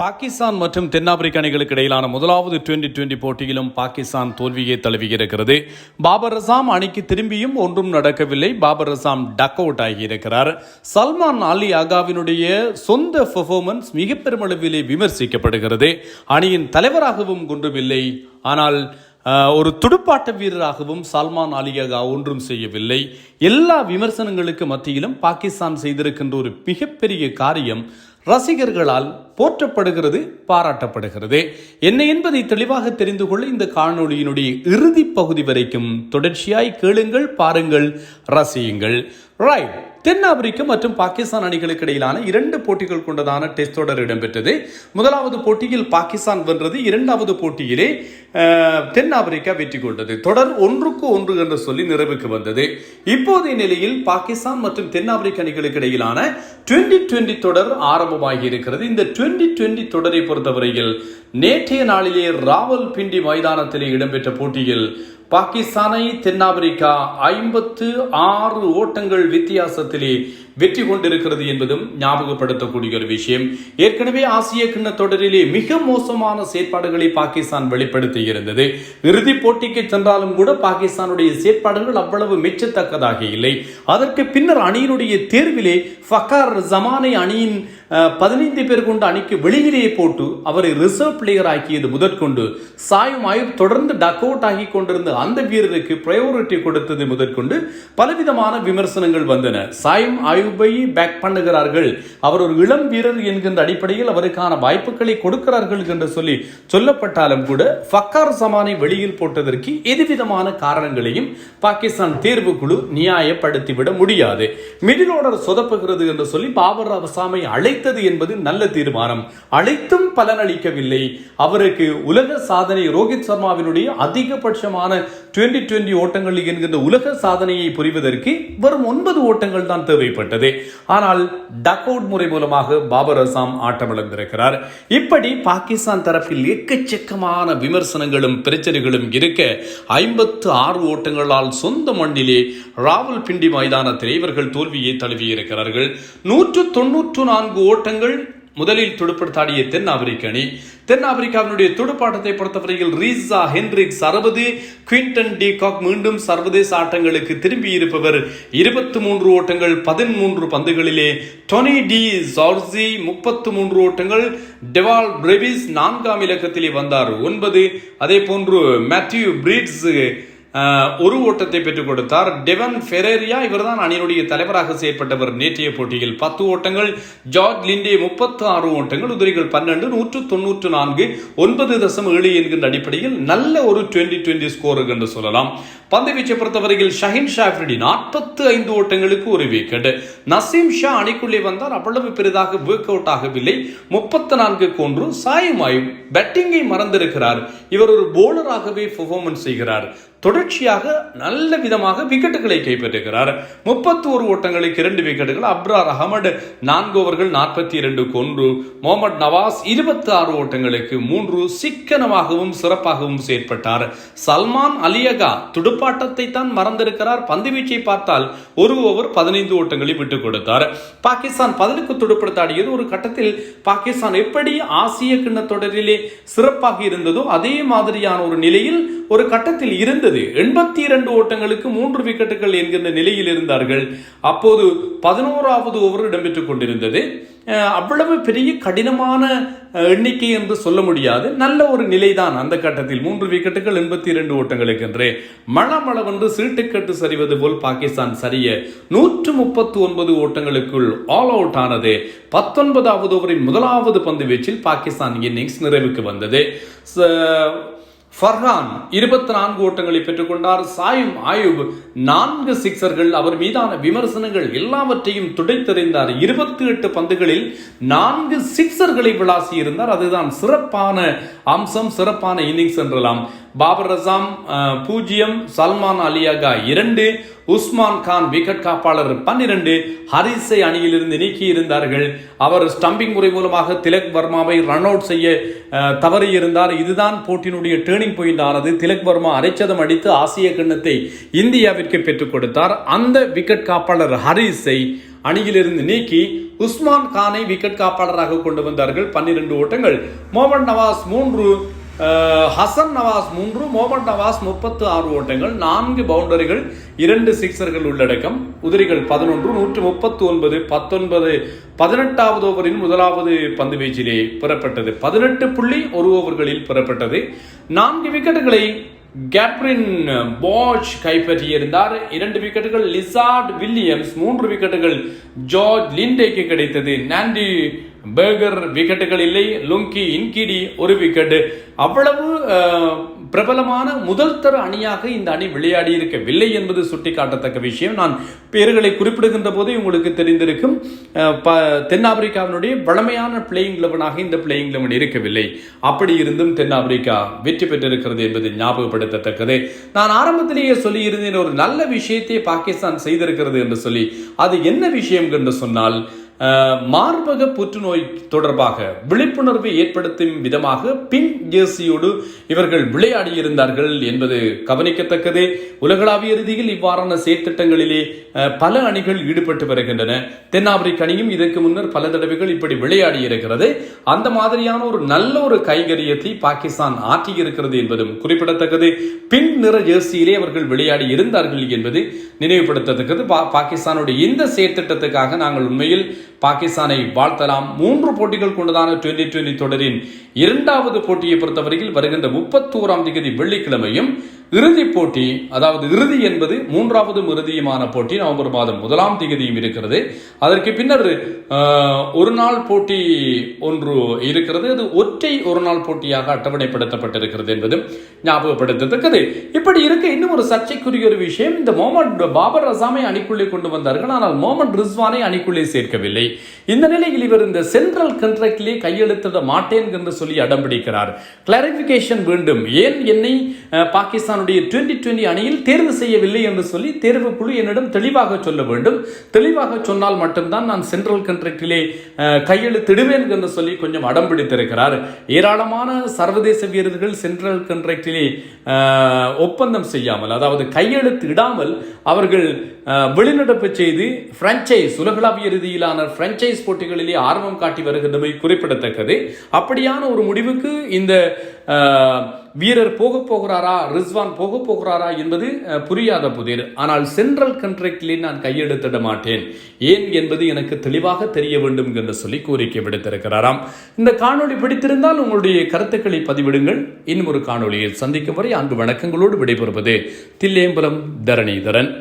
பாகிஸ்தான் மற்றும் தென்னாப்பிரிக்க அணிகளுக்கு இடையிலான முதலாவது டுவெண்டி டுவெண்டி போட்டியிலும் பாகிஸ்தான் தோல்வியை தழுவியிருக்கிறது பாபர் ரசாம் அணிக்கு திரும்பியும் ஒன்றும் நடக்கவில்லை. பாபர் ரசாம் டக் அவுட் ஆகியிருக்கிறார் சல்மான் அலி ஆகாவினுடைய சொந்த பெர்ஃபார்மன்ஸ் மிக பெருமளவிலே விமர்சிக்கப்படுகிறது. அணியின் தலைவராகவும் கொன்றுமில்லை. ஆனால் ஒரு துடுப்பாட்ட வீரராகவும் சல்மான் அலியகா ஒன்றும் செய்யவில்லை. எல்லா விமர்சனங்களுக்கு மத்தியிலும் பாகிஸ்தான் செய்திருக்கின்ற ஒரு மிகப்பெரிய காரியம் ரசிகர்களால் போற்றப்படுகிறது பாராட்டப்படுகிறது. என்ன என்பதை தெளிவாக தெரிந்து கொள்ள இந்த காணொளியினுடைய இறுதி பகுதி வரைக்கும் தொடர்ச்சியாய் கேளுங்கள் பாருங்கள் ரசியுங்கள். ரைட் தென்னாப்பிரிக்க மற்றும் பாகிஸ்தான் அணிகளுக்கு இடையிலான இரண்டு போட்டிகள் கொண்டதான டெஸ்ட் தொடர் இடம்பெற்றது. முதலாவது போட்டியில் பாகிஸ்தான் வென்றது. இரண்டாவது போட்டியிலே தென்னாப்பிரிக்கா வெற்றி கொண்டது. தொடர் ஒன்றுக்கு ஒன்று என்று சொல்லி நிறைவுக்கு வந்தது. இப்போதைய நிலையில் பாகிஸ்தான் மற்றும் தென்னாப்பிரிக்க அணிகளுக்கு இடையிலான டுவெண்டி டுவெண்டி தொடர் ஆரம்பமாகி இருக்கிறது. இந்த டுவெண்டி டுவெண்டி தொடரை பொறுத்தவரையில் நேற்றைய நாளிலே ராவல் பிண்டி மைதானத்திலே இடம்பெற்ற போட்டியில் பாகிஸ்தானை தென்னாப்பிரிக்கா ஐம்பத்து ஆறு ஓட்டங்கள் வித்தியாசத்திலே வெற்றி கொண்டிருக்கிறது என்பதும் ஞாபகப்படுத்தக்கூடிய ஒரு விஷயம். ஏற்கனவே ஆசிய கிண்ண தொடரிலே மிக மோசமான செயற்பாடுகளை பாகிஸ்தான் வெளிப்படுத்தி இருந்தது இறுதி போட்டிக்கு சென்றாலும் கூட பாகிஸ்தானுடைய செயற்பாடுகள் அவ்வளவு மெச்சத்தக்கதாக இல்லை. அதற்கு பின்னர் அணியினுடைய தேர்விலே ஃபக்கார் ஜமானை அணியின் பதினைந்து பேர் கொண்ட அணிக்கு வெளியிலேயே போட்டு அவரை ரிசர்வ் பிளேயர் ஆக்கியது முதற்கொண்டு சாயும் ஆயுப் தொடர்ந்து டக் அவுட் ஆகி கொண்டிருந்த அந்த வீரருக்கு பிரையாரிட்டி கொடுத்தது முதற்கொண்டு பலவிதமான விமர்சனங்கள் வந்தன. சாயும் வாய்ப்பை பேக் பண்ணுகிறார்கள். அவர் ஒரு இளம் வீரர் என்கின்ற அடிப்படையில் அவருக்கான வாய்ப்புகளை கொடுக்கிறார்கள் என்று சொல்லி சொல்லப்பட்டாலும் கூட ஃபக்கார் சமானை வெளியில் போட்டதற்கு எதுவிதமான காரணங்களையும் பாகிஸ்தான் தேர்வு குழு நியாயப்படுத்திவிட முடியாது. மிடில் ஆர்டர் சொதப்புகிறது என்று சொல்லி பாபர் அசாமை அழைத்தது என்பது நல்ல தீர்மானம். அழைத்தும் பலனளிக்கவில்லை அவருக்கு உலக சாதனை ரோஹித் சர்மாவினுடைய அதிகபட்சமான டுவெண்டி டுவெண்டி ஓட்டங்கள் என்கின்ற உலக சாதனையை புரிவதற்கு வரும் ஒன்பது ஓட்டங்கள் தான் தேவைப்பட்டது. ஆனால் டக் அவுட் முறை மூலமாக பாபர் அசாம் ஆட்டமிழந்திருக்கிறார். இப்படி பாகிஸ்தான் தரப்பில் எக்கச்சக்கமான விமர்சனங்களும் பிரச்சனைகளும் இருக்க ஐம்பத்து ஆறு ஓட்டங்களால் சொந்த மண்ணிலே ராவல் பிண்டி மைதானத்தில் இவர்கள் தோல்வியை தழுவியிருக்கிறார்கள். நூற்று தொன்னூற்று நான்கு ஓட்டங்கள் முதலில் துடுப்படுத்தாடிய தென்னாப்பிரிக்க அணி தென்னாப்பிரிக்காவினுடைய துடுப்பாட்டத்தை பொறுத்தவரையில் ரீசா ஹென்ரிக்ஸ் அறுபது குவிண்டன் டி காக் மீண்டும் சர்வதேச ஆட்டங்களுக்கு திரும்பி இருப்பவர் இருபத்தி மூன்று ஓட்டங்கள் பதிமூன்று பந்துகளிலே. டொனி டி ஜார்ஜி முப்பத்து மூன்று ஓட்டங்கள் டெவால் பிரெவிஸ் நான்காம் இலக்கத்திலே வந்தார் ஒன்பது. அதே போன்று மேத்யூ பிரீட்ஸ் ஒரு ஓட்டத்தை பெற்றுக் கொடுத்தார். டெவன் ஃபெரேரியா இவர்தான் அணியினுடைய தலைவராக செயற்பட்டவர். நேற்றைய போட்டியில் பத்து ஓட்டங்கள் ஜார்ஜ் லிண்டே முப்பத்து ஆறு ஓட்டங்கள் உதிரிகள் பன்னெண்டு நூற்று தொன்னூற்று நான்கு ஒன்பது தசம் ஏழு என்கின்ற அடிப்படையில் நல்ல ஒரு டுவெண்டி டுவெண்டி ஸ்கோர் என்று சொல்லலாம். பந்து வீச்சை பொறுத்தவரையில் ஷஹின் ஷாஃப்ரிடி நாற்பத்து ஐந்து ஓட்டங்களுக்கு ஒரு விக்கெட் நசீம் ஷா அணிக்குள்ளே வந்தார். அவ்வளவு பெரிதாக ஒர்க் அவுட் ஆகவில்லை. முப்பத்து நான்கு ஒன்று. சாயமாயும் பேட்டிங்கை மறந்திருக்கிறார். இவர் ஒரு போலராகவே பெர்ஃபார்மன்ஸ் செய்கிறார். தொடர்ச்சியாக நல்ல விதமாக விக்கெட்டுகளை கைப்பற்றுகிறார். முப்பத்தி ஒரு ஓட்டங்களுக்கு இரண்டு விக்கெட்டுகள். அப்ரார் அகமது நான்கு ஓவர்கள் நாற்பத்தி இரண்டு ஒன்று முகமது நவாஸ் இருபத்தி ஆறு ஓட்டங்களுக்கு மூன்று சிக்கனமாகவும் சிறப்பாகவும் செயற்பட்டார். சல்மான் அலியகா துடுப்பாட்டத்தை தான் மறந்திருக்கிறார். பந்து வீச்சை பார்த்தால் ஒரு ஓவர் பதினைந்து ஓட்டங்களை விட்டுக் கொடுத்தார். பாகிஸ்தான் பதிலுக்கு துடுப்படுத்தாடியது ஒரு கட்டத்தில் பாகிஸ்தான் எப்படி ஆசிய கிண்ண தொடரிலே சிறப்பாக இருந்ததோ அதே மாதிரியான ஒரு நிலையில் ஒரு கட்டத்தில் இருந்து இருந்தது எண்பத்தி இரண்டு ஓட்டங்களுக்கு மூன்று விக்கெட்டுகள் என்கின்ற நிலையில் இருந்தார்கள். அப்போது பதினோராவது ஓவர் இடம்பெற்றுக் கொண்டிருந்தது. அவ்வளவு பெரிய கடினமான எண்ணிக்கை என்று சொல்ல முடியாது. நல்ல ஒரு நிலைதான் அந்த கட்டத்தில். மூன்று விக்கெட்டுகள் எண்பத்தி இரண்டு ஓட்டங்களுக்கு என்று மளமளவென்று சீட்டுக்கட்டு சரிவது போல் பாகிஸ்தான் சரிய நூற்று முப்பத்து ஒன்பது ஓட்டங்களுக்குள் ஆல் அவுட் ஆனது. பத்தொன்பதாவது ஓவரின் முதலாவது பந்து வீச்சில் பாகிஸ்தான் இன்னிங்ஸ் நிறைவுக்கு வந்தது. ஃபர்ஹான் இருபத்தி நான்கு ஓட்டங்களை பெற்றுக்கொண்டார். சாயும் ஆயுப் நான்கு சிக்சர்கள் அவர் மீதான விமர்சனங்கள் எல்லாவற்றையும் துடைத்தெறிந்தார். இருபத்தி எட்டு பந்துகளில் நான்கு சிக்சர்களை விளாசி இருந்தார் அதுதான் சிறப்பான அம்சம் சிறப்பான இன்னிங்ஸ் என்றலாம் பாபர் ரசாம் பூஜ்ஜியம் சல்மான் அலியாகா இரண்டு உஸ்மான் கான் விக்கெட் காப்பாளர் பன்னிரண்டு ஹரிஸை அணியிலிருந்து நீக்கி இருந்தார்கள் அவர் ஸ்டம்பிங் முறை மூலமாக திலக் வர்மாவை ரன் அவுட் செய்ய தவறியிருந்தார். இதுதான் போட்டியினுடைய டேர்னிங் பாயிண்ட் ஆனது. திலக் வர்மா அரைச்சதம் அடித்து ஆசிய கிண்ணத்தை இந்தியாவிற்கு பெற்றுக் கொடுத்தார். அந்த விக்கெட் காப்பாளர் ஹரிஸை அணியிலிருந்து நீக்கி உஸ்மான் கானை விக்கெட் காப்பாளராக கொண்டு வந்தார்கள். பன்னிரண்டு ஓட்டங்கள். மோகன் நவாஸ் மூன்று ஹசன் நவாஸ் மூன்று மோமன் நவாஸ் முப்பத்து ஆறு ஓட்டங்கள் நான்கு பவுண்டரிகள் இரண்டு சிக்சர்கள் உள்ளடக்கம். உதிரிகள் பதினொன்று நூற்று முப்பத்து ஒன்பது பத்தொன்பது பதினெட்டாவது ஓவரின் முதலாவது பந்து வீச்சிலே பெறப்பட்டது. பதினெட்டு புள்ளி ஒரு ஓவர்களில் பெறப்பட்டது. நான்கு விக்கெட்டுகளை கேப்ரின் பாஜ் கைப்பற்றியிருந்தார். இரண்டு விக்கெட்டுகள் லிசார்ட் வில்லியம்ஸ் மூன்று விக்கெட்டுகள் ஜார்ஜ் லிண்டேக்கு கிடைத்தது. நாண்டி பேகர் விக்கெட்டுகள் இல்லை லுங்கி இன்கிடி ஒரு விக்கெட் அவ்வளவு பிரபலமான முதல் தர அணியாக இந்த அணி விளையாடி இருக்கவில்லை என்பது சுட்டிக்காட்டத்தக்க விஷயம். நான் பேர்களை குறிப்பிடுகின்ற போதே உங்களுக்கு தெரிந்திருக்கும். தென்னாப்பிரிக்காவினுடைய வளமையான பிளேயிங் லெவனாக இந்த பிளேயிங் லெவன் இருக்கவில்லை. அப்படி இருந்தும் தென்னாப்பிரிக்கா வெற்றி பெற்றிருக்கிறது என்பது ஞாபகப்படுத்தத்தக்கது. நான் ஆரம்பத்திலேயே சொல்லியிருந்தேன் ஒரு நல்ல விஷயத்தை பாகிஸ்தான் செய்திருக்கிறது என்று சொல்லி. அது என்ன விஷயம் என்று சொன்னால் மார்பக புற்றுநோய் தொடர்பாக விழிப்புணர்வை ஏற்படுத்தும் விதமாக பின் ஜேர்சியோடு இவர்கள் விளையாடி இருந்தார்கள் என்பது கவனிக்கத்தக்கது. உலகளாவிய ரீதியில் இவ்வாறான செயற்திட்டங்களிலே பல அணிகள் ஈடுபட்டு வருகின்றன. தென்னாப்பிரிக்க அணியும் இதற்கு முன்னர் பல தடவைகள் இப்படி விளையாடி இருக்கிறது அந்த மாதிரியான ஒரு நல்ல ஒரு கைங்கரியத்தை பாகிஸ்தான் ஆற்றி இருக்கிறது என்பதும் குறிப்பிடத்தக்கது. பின் நிற ஜெர்சியிலே அவர்கள் விளையாடி இருந்தார்கள் என்பது நினைவுபடுத்தத்தக்கது. பா- பாகிஸ்தானுடைய இந்த செயற்திட்டத்துக்காக நாங்கள் உண்மையில் பாகிஸ்தானை வாழ்த்தலாம். மூன்று போட்டிகள் கொண்டதான டுவெண்டி டுவெண்டி தொடரின் இரண்டாவது போட்டியை பொறுத்தவரையில் வருகின்ற முப்பத்தோராம் தேதி வெள்ளிக்கிழமையும் இறுதிப் போட்டி அதாவது இறுதி என்பது மூன்றாவது இறுதியுமான போட்டி நவம்பர் மாதம் முதலாம் தேதியும் இருக்கிறது. அதற்கு பின்னர் ஒரு நாள் போட்டி ஒன்று இருக்கிறது. அது ஒற்றை ஒரு நாள் போட்டியாக அட்டவணைப்படுத்தப்பட்டிருக்கிறது என்பதும் ஞாபகப்படுத்தத்தக்கது. இப்படி இருக்க இன்னும் ஒரு சர்ச்சைக்குரிய ஒரு விஷயம் இந்த மொஹமட் பாபர் ரசாமை அணிக்குள்ளே கொண்டு வந்தார்கள். ஆனால் மொஹமட் ரிஸ்வானை அணிக்குள்ளே சேர்க்கவில்லை. இந்த நிலையில் இவர் இந்த சென்ட்ரல் கண்ட்ராக்டிலே கையெழுத்திட மாட்டேன் என்று சொல்லி அடம்பிடிக்கிறார் கிளாரிபிகேஷன் வேண்டும். ஏன் என்னை பாகிஸ்தான் தன்னுடைய டுவெண்டி டுவெண்டி அணியில் தேர்வு செய்யவில்லை என்று சொல்லி தேர்வு குழு என்னிடம் தெளிவாக சொல்ல வேண்டும். தெளிவாக சொன்னால் மட்டும்தான் நான் சென்ட்ரல் கண்ட்ராக்டிலே கையெழுத்திடுவேன் என்று சொல்லி கொஞ்சம் அடம் பிடித்திருக்கிறார். ஏராளமான சர்வதேச வீரர்கள் சென்ட்ரல் கண்ட்ராக்டிலே ஒப்பந்தம் செய்யாமல் அதாவது கையெழுத்து இடாமல் அவர்கள் வெளிநடப்பு செய்து பிரான்ச்சைஸ் உலகளாவிய ரீதியிலான பிரான்ச்சைஸ் போட்டிகளிலே ஆர்வம் காட்டி வருகின்றமை குறிப்பிடத்தக்கது. அப்படியான ஒரு முடிவுக்கு இந்த வீரர் போக போகிறாரா ரிஸ்வான் போக போகிறாரா என்பது புரியாத புதிர். ஆனால் சென்ட்ரல் கண்ட்ராக்டிலே நான் கையெழுத்திட மாட்டேன். ஏன் என்பது எனக்கு தெளிவாக தெரிய வேண்டும் என்று சொல்லி கோரிக்கை விடுத்திருக்கிறாராம். இந்த காணொளி பிடித்திருந்தால் உங்களுடைய கருத்துக்களை பதிவிடுங்கள். இன்னும் ஒரு காணொளியில் சந்திக்கும் வரை அன்பு வணக்கங்களோடு விடைபெறுவது தில்லேம்பலம் தரணிதரன்.